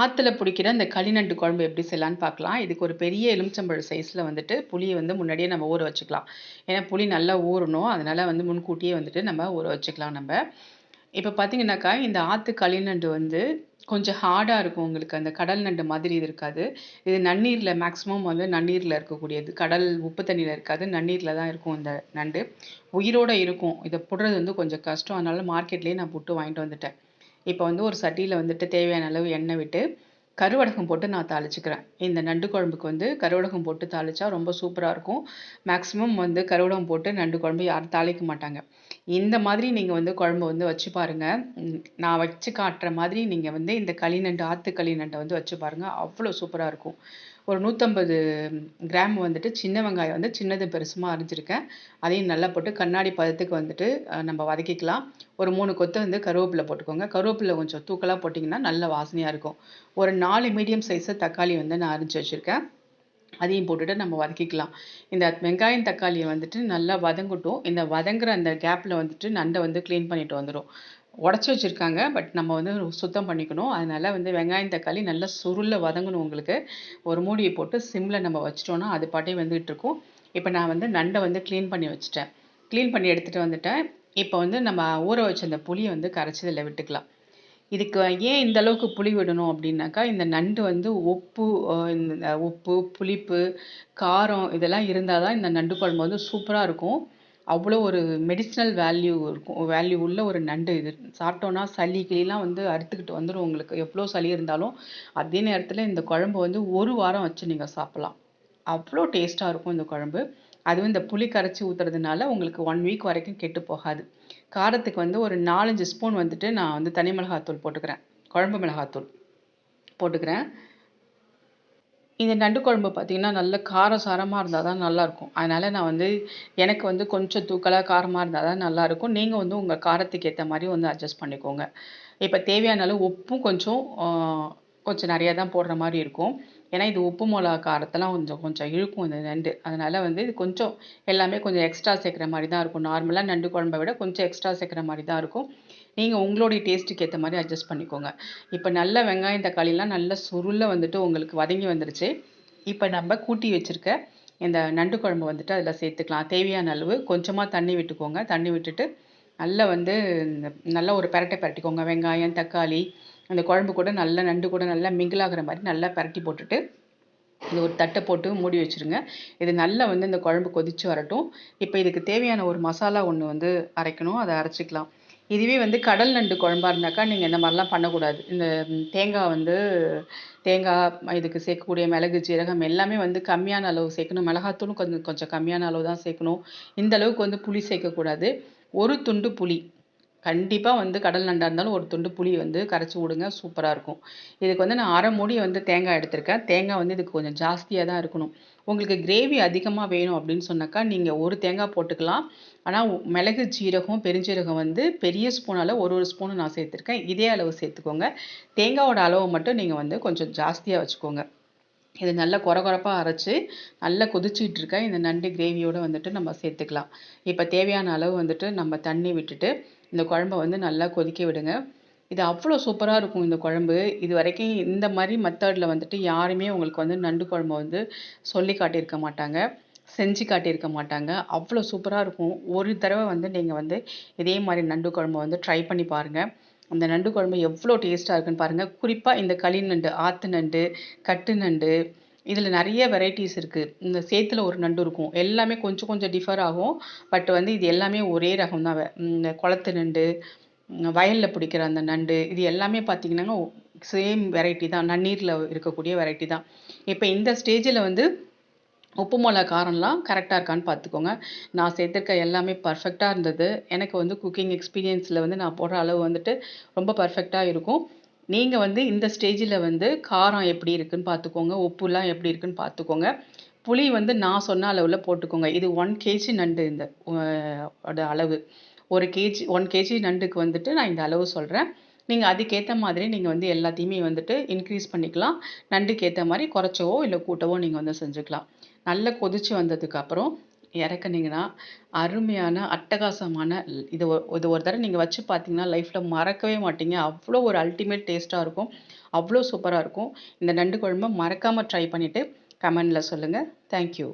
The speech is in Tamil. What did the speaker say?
ஆற்றுல பிடிக்கிற அந்த களிநண்டு குழம்பு எப்படி செய்யலான்னு பார்க்கலாம். இதுக்கு ஒரு பெரிய எலுமிச்சம்பழம் சைஸில் வந்துட்டு புளியை வந்து முன்னாடியே நம்ம ஊற வச்சுக்கலாம். ஏன்னா புளி நல்லா ஊறணும். அதனால் வந்து முன்கூட்டியே வந்துட்டு நம்ம ஊற வச்சுக்கலாம் நம்ம. இப்போ பார்த்தீங்கன்னாக்கா இந்த ஆற்று களிநண்டு வந்து கொஞ்சம் ஹார்டாக இருக்கும் உங்களுக்கு. அந்த கடல் நண்டு மாதிரி இது இருக்காது. இது நன்னீரில் மேக்ஸிமம் வந்து நன்னீரில் இருக்கக்கூடியது. கடல் உப்பு தண்ணியில் இருக்காது. நன்னீரில் தான் இருக்கும் இந்த நண்டு. உயிரோடு இருக்கும். இதை புடுறது வந்து கொஞ்சம் கஷ்டம். அதனால மார்க்கெட்லேயே நான் புட்டு வாங்கிட்டு வந்துட்டேன். இப்போ வந்து ஒரு சட்டியில் வந்துட்டு தேவையான அளவு எண்ணெய் விட்டு கருவடகம் போட்டு நான் தாளிச்சுக்கிறேன். இந்த நண்டு குழம்புக்கு வந்து கருவடகம் போட்டு தாளித்தா ரொம்ப சூப்பராக இருக்கும். மேக்ஸிமம் வந்து கருவடகம் போட்டு நண்டு குழம்பு யாரும் தாளிக்க மாட்டாங்க. இந்த மாதிரி நீங்கள் வந்து குழம்பு வந்து வச்சு பாருங்கள் நான் வச்சு காட்டுற மாதிரி நீங்கள் வந்து இந்த களி நண்டு ஆற்று களி நண்டை வந்து வச்சு பாருங்கள் அவ்வளோ சூப்பராக இருக்கும். ஒரு நூற்றம்பது கிராம் வந்துட்டு சின்ன வெங்காயம் வந்து சின்னது பெருசுமாக அரிஞ்சிருக்கேன். அதையும் நல்லா போட்டு கண்ணாடி பதத்துக்கு வந்துட்டு நம்ம வதக்கிக்கலாம். ஒரு மூணு கொத்து வந்து கருவேப்பிலை போட்டுக்கோங்க. கருவேப்பிலை கொஞ்சம் தூக்கலாக போட்டிங்கன்னா நல்ல வாசனையாக இருக்கும். ஒரு நாலு மீடியம் சைஸு தக்காளி வந்து நான் அரிஞ்சு வச்சுருக்கேன். அதையும் போட்டுட்டு நம்ம வதக்கிக்கலாம். இந்த வெங்காயம் தக்காளியை வந்துட்டு நல்லா வதங்கட்டும். இந்த வதங்குற அந்த கேப்பில் வந்துட்டு நண்டை வந்து க்ளீன் பண்ணிட்டு வந்துடும் உடச்சி வச்சுருக்காங்க. பட் நம்ம வந்து சுத்தம் பண்ணிக்கணும். அதனால் வந்து வெங்காயம் தக்காளி நல்லா சுருளில் வதங்கணும் உங்களுக்கு. ஒரு மூடியை போட்டு சிம்மில் நம்ம வச்சிட்டோன்னா அது பாட்டே வந்துகிட்டு இருக்கும். இப்போ நான் வந்து நண்டை வந்து க்ளீன் பண்ணி வச்சுட்டேன். க்ளீன் பண்ணி எடுத்துகிட்டு வந்துட்டேன். இப்போ வந்து நம்ம ஊற வச்ச அந்த புளியை வந்து கரைச்சி இதில் விட்டுக்கலாம். இதுக்கு ஏன் இந்த அளவுக்கு புளி விடணும் அப்படின்னாக்கா இந்த நண்டு வந்து உப்பு இந்த உப்பு புளிப்பு காரம் இதெல்லாம் இருந்தால் தான் இந்த நண்டு குழம்பு வந்து சூப்பராக இருக்கும். அவ்வளோ ஒரு மெடிசினல் வேல்யூ இருக்கும். வேல்யூ உள்ள ஒரு நண்டு இது. சாப்பிட்டோன்னா சளி கிளிலாம் வந்து அறுத்துக்கிட்டு வந்துடும் உங்களுக்கு. எவ்வளோ சளி இருந்தாலும் அதே நேரத்தில் இந்த குழம்பு வந்து ஒரு வாரம் வச்சு நீங்கள் சாப்பிட்லாம். அவ்வளோ டேஸ்ட்டாக இருக்கும் இந்த குழம்பு. அதுவும் இந்த புளி கரைச்சி ஊற்றுறதுனால உங்களுக்கு ஒன் வீக் வரைக்கும் கெட்டு போகாது. காரத்துக்கு வந்து ஒரு நாலஞ்சு ஸ்பூன் வந்துட்டு நான் வந்து தனி மிளகாத்தூள் போட்டுக்கிறேன். குழம்பு மிளகாத்தூள் போட்டுக்கிறேன். இந்த நண்டு குழம்பு பார்த்திங்கன்னா நல்ல காரம் சாரமாக இருந்தால் தான் நல்லாயிருக்கும். அதனால் நான் வந்து எனக்கு வந்து கொஞ்சம் தூக்கலாக காரமாக இருந்தால் தான் நல்லாயிருக்கும். நீங்கள் வந்து உங்கள் காரத்துக்கு ஏற்ற மாதிரி வந்து அட்ஜஸ்ட் பண்ணிக்கோங்க. இப்போ தேவையான அளவு உப்பும் கொஞ்சம் கொஞ்சம் நிறையா தான் போடுற மாதிரி இருக்கும். ஏன்னா இது உப்பு மிளகா காரத்தெல்லாம் கொஞ்சம் கொஞ்சம் இழுக்கும் இந்த நண்டு. அதனால் வந்து இது கொஞ்சம் எல்லாமே கொஞ்சம் எக்ஸ்ட்ரா சேர்க்குற மாதிரி தான் இருக்கும் நார்மலாக நண்டு குழம்பை விட கொஞ்சம் எக்ஸ்ட்ரா சேர்க்குற மாதிரி தான் இருக்கும். நீங்கள் உங்களுடைய டேஸ்ட்டுக்கு ஏற்ற மாதிரி அட்ஜஸ்ட் பண்ணிக்கோங்க. இப்போ நல்ல வெங்காயம் தக்காளிலாம் நல்ல சுருளில் வந்துட்டு உங்களுக்கு வதங்கி வந்துருச்சு. இப்போ நம்ம கூட்டி வச்சுருக்க இந்த நண்டு குழம்பு வந்துட்டு அதில் சேர்த்துக்கலாம். தேவையான அளவு கொஞ்சமாக தண்ணி விட்டுக்கோங்க. தண்ணி விட்டுட்டு நல்லா வந்து நல்லா ஒரு பெரட்டை பரட்டிக்கோங்க. வெங்காயம் தக்காளி அந்த குழம்பு கூட நல்லா நண்டு கூட நல்லா மிங்கிளாகிற மாதிரி நல்லா பரட்டி போட்டுட்டு இது ஒரு தட்டை போட்டு மூடி வச்சுருங்க. இது நல்லா வந்து இந்த குழம்பு கொதித்து வரட்டும். இப்போ இதுக்கு தேவையான ஒரு மசாலா ஒன்று வந்து அரைக்கணும். அதை அரைச்சிக்கலாம். இதுவே வந்து கடல் நண்டு குழம்பாக இருந்தாக்கா நீங்கள் இந்த மாதிரிலாம் பண்ணக்கூடாது. இந்த தேங்காய் வந்து தேங்காய் இதுக்கு சேர்க்கக்கூடிய மிளகு ஜீரகம் எல்லாமே வந்து கம்மியான அளவு சேர்க்கணும். மிளகாத்தூளும் கொஞ்சம் கொஞ்சம் கம்மியான அளவு தான் சேர்க்கணும். இந்த அளவுக்கு வந்து புளி சேர்க்கக்கூடாது. ஒரு துண்டு புளி. கண்டிப்பாக வந்து கடல் நண்டாக இருந்தாலும் ஒரு துண்டு புளி வந்து கரைச்சி விடுங்க சூப்பராக இருக்கும். இதுக்கு வந்து நான் அரை மூடி வந்து தேங்காய் எடுத்திருக்கேன். தேங்காய் வந்து இதுக்கு கொஞ்சம் ஜாஸ்தியாக தான் இருக்கணும். உங்களுக்கு கிரேவி அதிகமாக வேணும் அப்படின்னு சொன்னாக்கா நீங்கள் ஒரு தேங்காய் போட்டுக்கலாம். ஆனால் மிளகு ஜீரகம் பெருஞ்சீரகம் வந்து பெரிய ஸ்பூனால் ஒரு ஒரு ஸ்பூனு நான் சேர்த்துருக்கேன். இதே அளவு சேர்த்துக்கோங்க. தேங்காயோட அளவு மட்டும் நீங்கள் வந்து கொஞ்சம் ஜாஸ்தியாக வச்சுக்கோங்க. இது நல்லா குற குறப்பாக அரைச்சி நல்லா கொதிச்சிகிட்ருக்க இந்த நண்டு கிரேவியோடு வந்துட்டு நம்ம சேர்த்துக்கலாம். இப்போ தேவையான அளவு வந்துட்டு நம்ம தண்ணி விட்டுட்டு இந்த குழம்ப வந்து நல்லா கொதிக்க விடுங்க. இது அவ்வளோ சூப்பராக இருக்கும் இந்த குழம்பு. இது வரைக்கும் இந்த மாதிரி மெத்தடில் வந்துட்டு யாருமே உங்களுக்கு வந்து நண்டு குழம்பு வந்து சொல்லி காட்டியிருக்க மாட்டாங்க செஞ்சு காட்டியிருக்க மாட்டாங்க. அவ்வளோ சூப்பராக இருக்கும். ஒரு தடவை வந்து நீங்கள் வந்து இதே மாதிரி நண்டு குழம்பு வந்து ட்ரை பண்ணி பாருங்கள் அந்த நண்டு குழம்பு எவ்வளோ டேஸ்ட்டாக இருக்குன்னு பாருங்கள் குறிப்பாக இந்த களி நண்டு ஆற்று நண்டு கட்டு நண்டு இதில் நிறைய வெரைட்டிஸ் இருக்குது இந்த சேத்துல ஒரு நண்டு இருக்கும். எல்லாமே கொஞ்சம் கொஞ்சம் டிஃபர் ஆகும். பட் வந்து இது எல்லாமே ஒரே ரகம் தான். இந்த குளத்து நண்டு வயலில் பிடிக்கிற அந்த நண்டு இது எல்லாமே பார்த்திங்கன்னா சேம் வெரைட்டி தான். நன்னீரில் இருக்கக்கூடிய வெரைட்டி தான். இப்போ இந்த ஸ்டேஜில் வந்து உப்பு மிளகா காரம்லாம் கரெக்டாக இருக்கான்னு பார்த்துக்கோங்க நான் சேர்த்துருக்க எல்லாமே பர்ஃபெக்டாக இருந்தது. எனக்கு வந்து குக்கிங் எக்ஸ்பீரியன்ஸில் வந்து நான் போடுற அளவு வந்துட்டு ரொம்ப பர்ஃபெக்டாக இருக்கும். நீங்கள் வந்து இந்த ஸ்டேஜில் வந்து காரம் எப்படி இருக்குன்னு பார்த்துக்கோங்க உப்புலாம் எப்படி இருக்குன்னு பார்த்துக்கோங்க புளி வந்து நான் சொன்ன அளவில் போட்டுக்கோங்க. இது ஒன் கேஜி நண்டு இந்த அளவு. ஒரு கேஜி ஒன் கேஜி நண்டுக்கு வந்துட்டு நான் இந்த அளவு சொல்கிறேன் நீங்கள் அதுக்கேற்ற மாதிரி நீங்கள் வந்து எல்லாத்தையுமே வந்துட்டு இன்க்ரீஸ் பண்ணிக்கலாம். நண்டுக்கு ஏற்ற மாதிரி குறைச்சவோ இல்லை கூட்டவோ நீங்கள் வந்து செஞ்சுக்கலாம். நல்லா கொதித்து வந்ததுக்கப்புறம் இறக்குனீங்கன்னா அருமையான அட்டகாசமான இது இது ஒரு தடவை நீங்கள் வச்சு பார்த்தீங்கன்னா லைஃப்பில் மறக்கவே மாட்டீங்க. அவ்வளோ ஒரு அல்டிமேட் டேஸ்ட்டாக இருக்கும். அவ்வளோ சூப்பராக இருக்கும். இந்த நண்டு குழம்பு மறக்காமல் ட்ரை பண்ணிவிட்டு கமெண்டில் சொல்லுங்கள் தேங்க்யூ